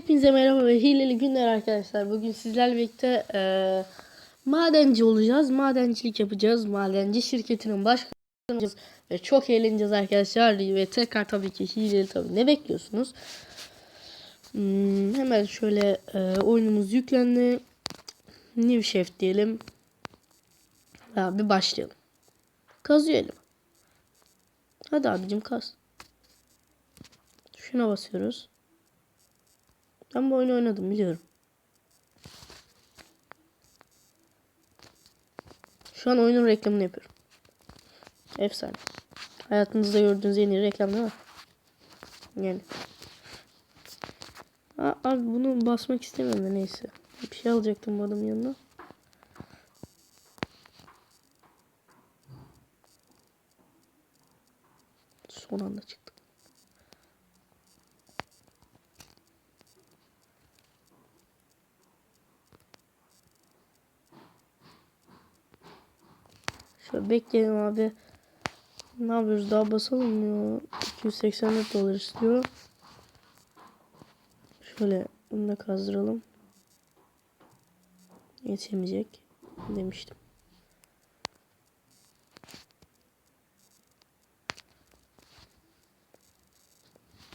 Hepinize merhaba ve hileli günler arkadaşlar. Bugün sizlerle birlikte eee, madenci olacağız. Madencilik yapacağız. Madenci şirketinin başkanı olacağız. Ve çok eğleneceğiz arkadaşlar. Ve tekrar tabii ki hileli tabii. Ne bekliyorsunuz? Hmm, hemen şöyle eee, oyunumuz yüklendi. New Chef diyelim. Abi başlayalım. Kazıyalım. Hadi abicim kaz. Şuna basıyoruz. Ben bu oyunu oynadım biliyorum. Şu an oyunun reklamını yapıyorum. Efsane. Hayatınızda gördüğünüz en iyi reklam değil mi? Yani. Aa, abi bunu basmak istemiyorum da neyse. Bir şey alacaktım bu adamın yanına. Son anda çıktı. Şöyle bekleyelim abi. Ne yapıyoruz? Daha basalım ya. 284 dolar istiyor. Şöyle bunu da kazdıralım. Yetişemeyecek demiştim.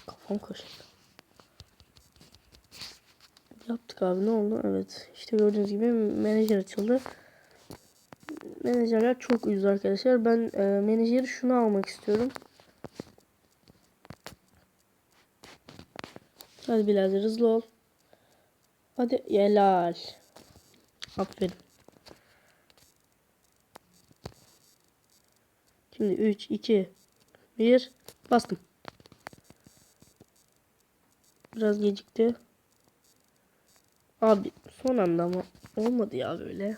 Kafam karıştı. Yaptık abi ne oldu? Evet. işte gördüğünüz gibi menajer açıldı. Menajerler çok ucuz arkadaşlar. Ben e, menajeri şunu almak istiyorum. Hadi birader hızlı ol. Hadi helal. Aferin. Şimdi 3, 2, 1 bastım. Biraz gecikti. Abi son anda ama olmadı ya böyle.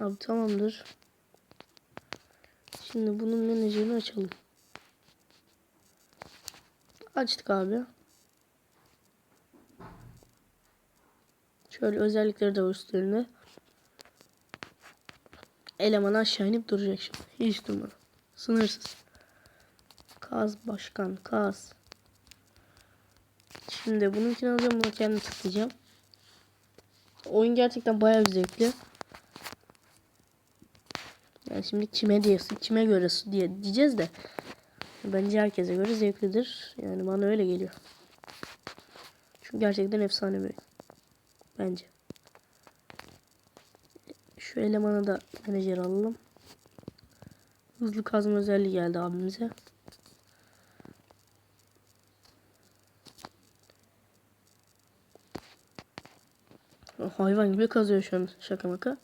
Abi tamamdır. Şimdi bunun menajerini açalım. Açtık abi. Şöyle özellikleri de var üstlerinde. Eleman aşağı inip duracak şimdi. Hiç durmadan. Sınırsız. Kaz başkan kaz. Şimdi bununkini alacağım bunu kendim tıklayacağım. Oyun gerçekten bayağı zevkli. Yani şimdi kime diyorsun, kime göre diye diyeceğiz de bence herkese göre zevklidir. Yani bana öyle geliyor. Çünkü gerçekten efsane bir. Bence. Şu elemanı da menajer alalım. Hızlı kazma özelliği geldi abimize. Hayvan gibi kazıyor şu an şaka maka.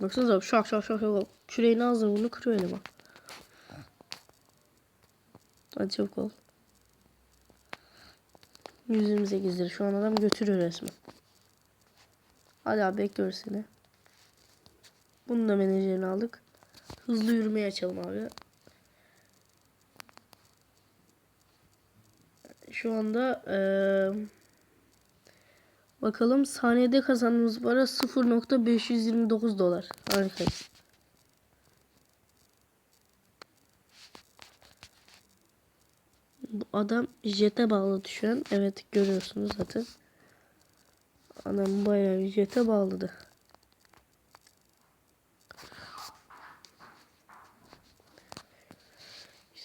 Baksanıza şak şak şak şak. Küreğin ağzını bunu kırıyor eleman. Hadi çabuk ol. 128 lira. Şu an adam götürüyor resmen. Hadi abi bekliyoruz seni. Bunu da menajerini aldık. Hızlı yürümeyi açalım abi. Şu anda eee Bakalım saniyede kazandığımız para 0.529 dolar. Harikayız. Bu adam jete bağlı düşen. Evet görüyorsunuz zaten. Adam bayağı jete bağladı.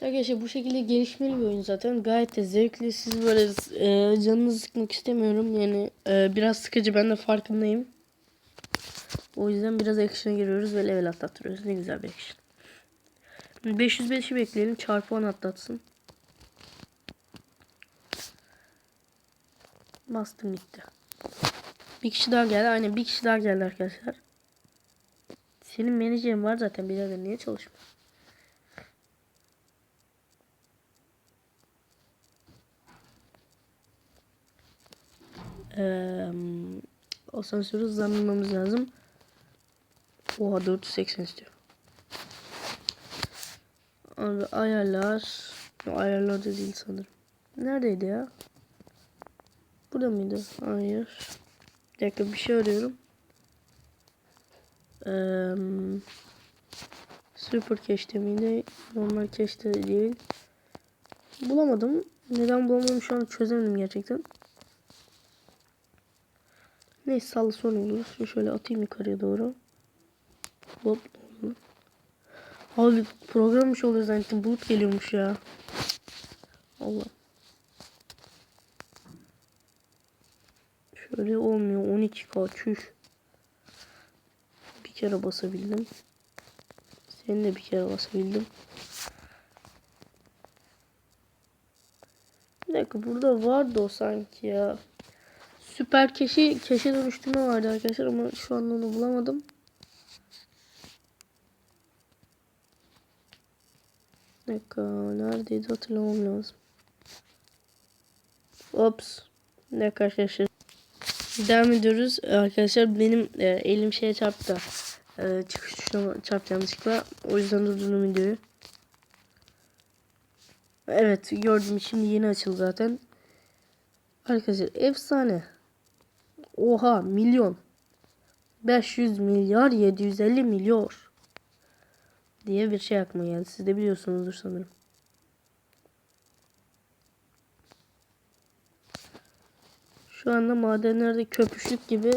Arkadaşlar bu şekilde gelişmeli bir oyun zaten. Gayet de zevkli. Siz böyle e, canınızı sıkmak istemiyorum. Yani e, biraz sıkıcı ben de farkındayım. O yüzden biraz action'a giriyoruz ve level atlattırıyoruz. Ne güzel bir action. 505'i bekleyelim. Çarpı 10 atlatsın. Bastım gitti. Bir kişi daha geldi. Aynen bir kişi daha geldi arkadaşlar. Senin menajerin var zaten birader. Niye çalışmıyor? Ee, asansörü hızlandırmamız lazım. Oha 480 istiyor. Abi ayarlar. Ayarlar da değil sanırım. Neredeydi ya? Burada mıydı? Hayır. Bir dakika bir şey arıyorum. Ee, Super cache'te miydi? Normal cache'te değil. Bulamadım. Neden bulamadım şu an çözemedim gerçekten. Neyse salla sonra olur. Şu şöyle atayım yukarıya doğru. Hop. Abi programmış oluyor zannettim. Bulut geliyormuş ya. Allah. Şöyle olmuyor. 12k çüş. Bir kere basabildim. Seni de bir kere basabildim. Bir dakika burada vardı o sanki ya. Süper keşi keşe dönüştürme vardı arkadaşlar ama şu anda onu bulamadım. Dakika neredeydi hatırlamam lazım. Ops. Dakika arkadaşlar. Devam ediyoruz. Arkadaşlar benim e, elim şeye çarptı. E, çıkış tuşuna çarptı yanlışlıkla. O yüzden durdurdum videoyu. Evet gördüm şimdi yeni açıldı zaten. Arkadaşlar efsane. Oha milyon. 500 milyar 750 milyon. Diye bir şey aklıma geldi. Siz de biliyorsunuzdur sanırım. Şu anda madenlerde köpüşlük gibi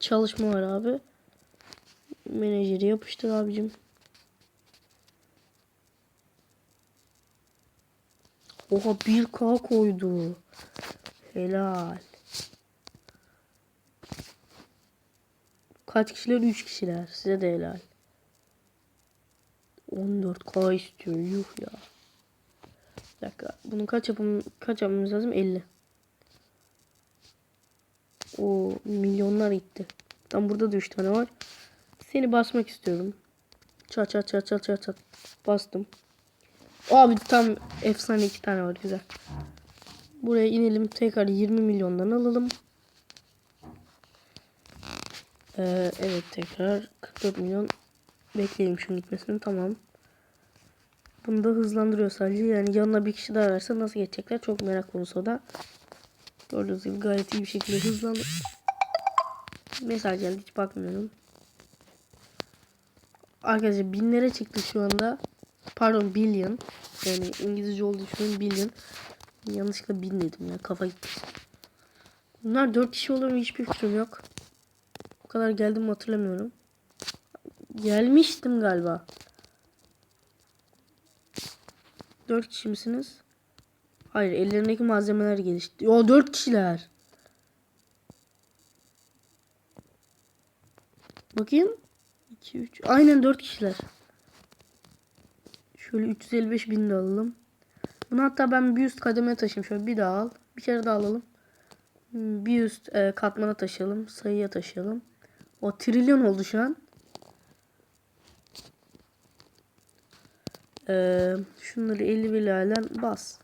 çalışma var abi. Menajeri yapıştır abicim. Oha 1K koydu. Helal. Kaç kişiler? 3 kişiler. Size de helal. 14K istiyor. Yuh ya. Bir dakika. Bunun kaç yapım kaç yapmamız lazım? 50. O milyonlar gitti. Tam burada da 3 tane var. Seni basmak istiyorum. Çat çat çat çat çat çat. Bastım. Abi tam efsane iki tane var güzel. Buraya inelim tekrar 20 milyondan alalım. Ee, evet tekrar 44 milyon bekleyelim şunun gitmesini tamam. Bunu da hızlandırıyor sadece yani yanına bir kişi daha verse nasıl geçecekler çok merak konusu da. Gördüğünüz gibi gayet iyi bir şekilde hızlandı. Mesaj geldi hiç bakmıyorum. Arkadaşlar binlere çıktı şu anda. Pardon billion. Yani İngilizce olduğu için billion. Yanlışlıkla bin dedim ya kafa gitti. Bunlar 4 kişi olur mu hiçbir fikrim yok. Kadar geldim hatırlamıyorum. Gelmiştim galiba. 4 kişi misiniz? Hayır ellerindeki malzemeler gelişti. O 4 kişiler. Bakayım. 2 3 aynen 4 kişiler. Şöyle 355 bin de alalım. Bunu hatta ben bir üst kademe taşıyayım. Şöyle bir daha al. Bir kere daha alalım. Bir üst e, katmana taşıyalım. Sayıya taşıyalım. O trilyon oldu şu an. Ee, şunları 50 bilayla bas.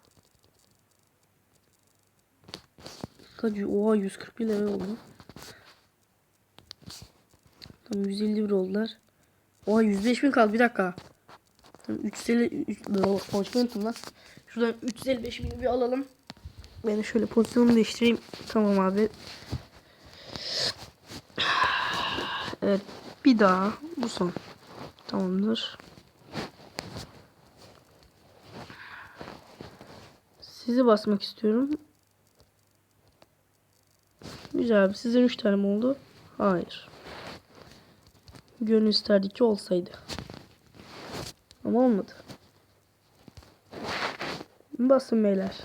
Kaç? Oha 141 lira oldu. 150 bir oldular. Oha 105 bin kaldı bir dakika. Tamam 350 3, konuşmayı lan. Şuradan 355 bin bir alalım. Ben şöyle pozisyonumu değiştireyim. Tamam abi. Evet bir daha bu son. Tamamdır. Sizi basmak istiyorum. Güzel abi. Sizin 3 tane oldu? Hayır. Gönül isterdi ki olsaydı. Ama olmadı. Basın beyler.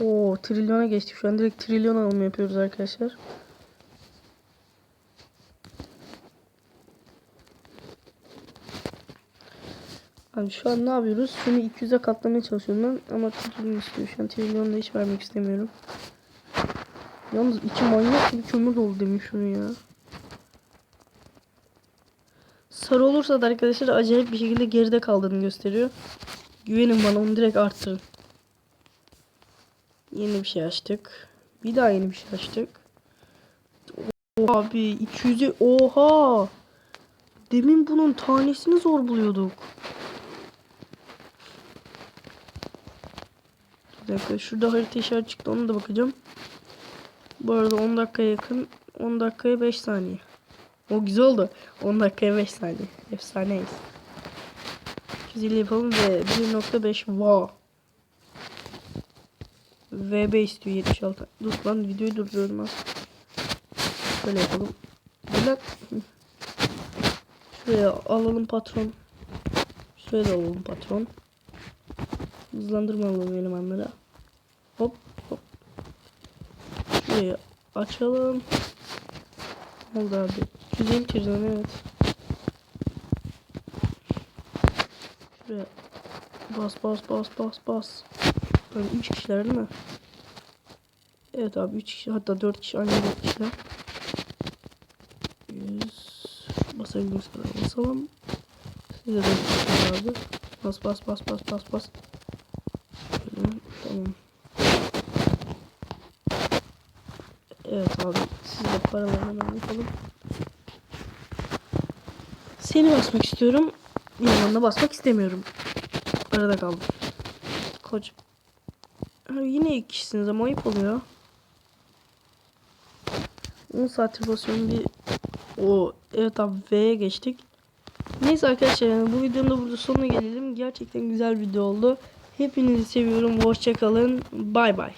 Oo trilyona geçtik. Şu an direkt trilyon alımı yapıyoruz arkadaşlar. Abi şu an ne yapıyoruz? Şunu 200'e katlamaya çalışıyorum ben ama trilyon istiyor. Şu an trilyon da hiç vermek istemiyorum. Yalnız içi manyak gibi kömür dolu demiş şunu ya. Sarı olursa da arkadaşlar acayip bir şekilde geride kaldığını gösteriyor. Güvenin bana onu direkt arttırın. Yeni bir şey açtık. Bir daha yeni bir şey açtık. Oha abi 200'e oha. Demin bunun tanesini zor buluyorduk. Dakika şurada harita işareti çıktı ona da bakacağım. Bu arada 10 dakikaya yakın 10 dakikaya 5 saniye. O güzel oldu. 10 dakikaya 5 saniye. Efsaneyiz. 250 yapalım ve 1.5 wow. VB istiyor 76. Dur lan videoyu durduruyorum az. Şöyle yapalım. Böyle Şuraya alalım patron. Şuraya alalım patron. Hızlandırma alalım elemanlara. Hop hop. Şuraya açalım. Oldu abi. 250 çizim evet. Şuraya bas bas bas bas bas. Böyle 3 kişiler değil mi? Evet abi 3 kişi hatta 4 kişi aynı 4 kişiler. 100 basabildiğimiz kadar basalım. Size de 4 kişi abi. Bas bas bas bas bas bas. Şöyle, tamam. Evet abi siz de paralarını yapalım. Seni basmak istiyorum. Yanına basmak istemiyorum. Arada kaldım. Koç. Abi yine iki kişisiniz ama ayıp oluyor. 10 saattir basıyorum bir o evet abi V'ye geçtik. Neyse arkadaşlar yani bu videonun da burada sonuna gelelim. Gerçekten güzel video oldu. Hepinizi seviyorum. Hoşçakalın. Bay bay.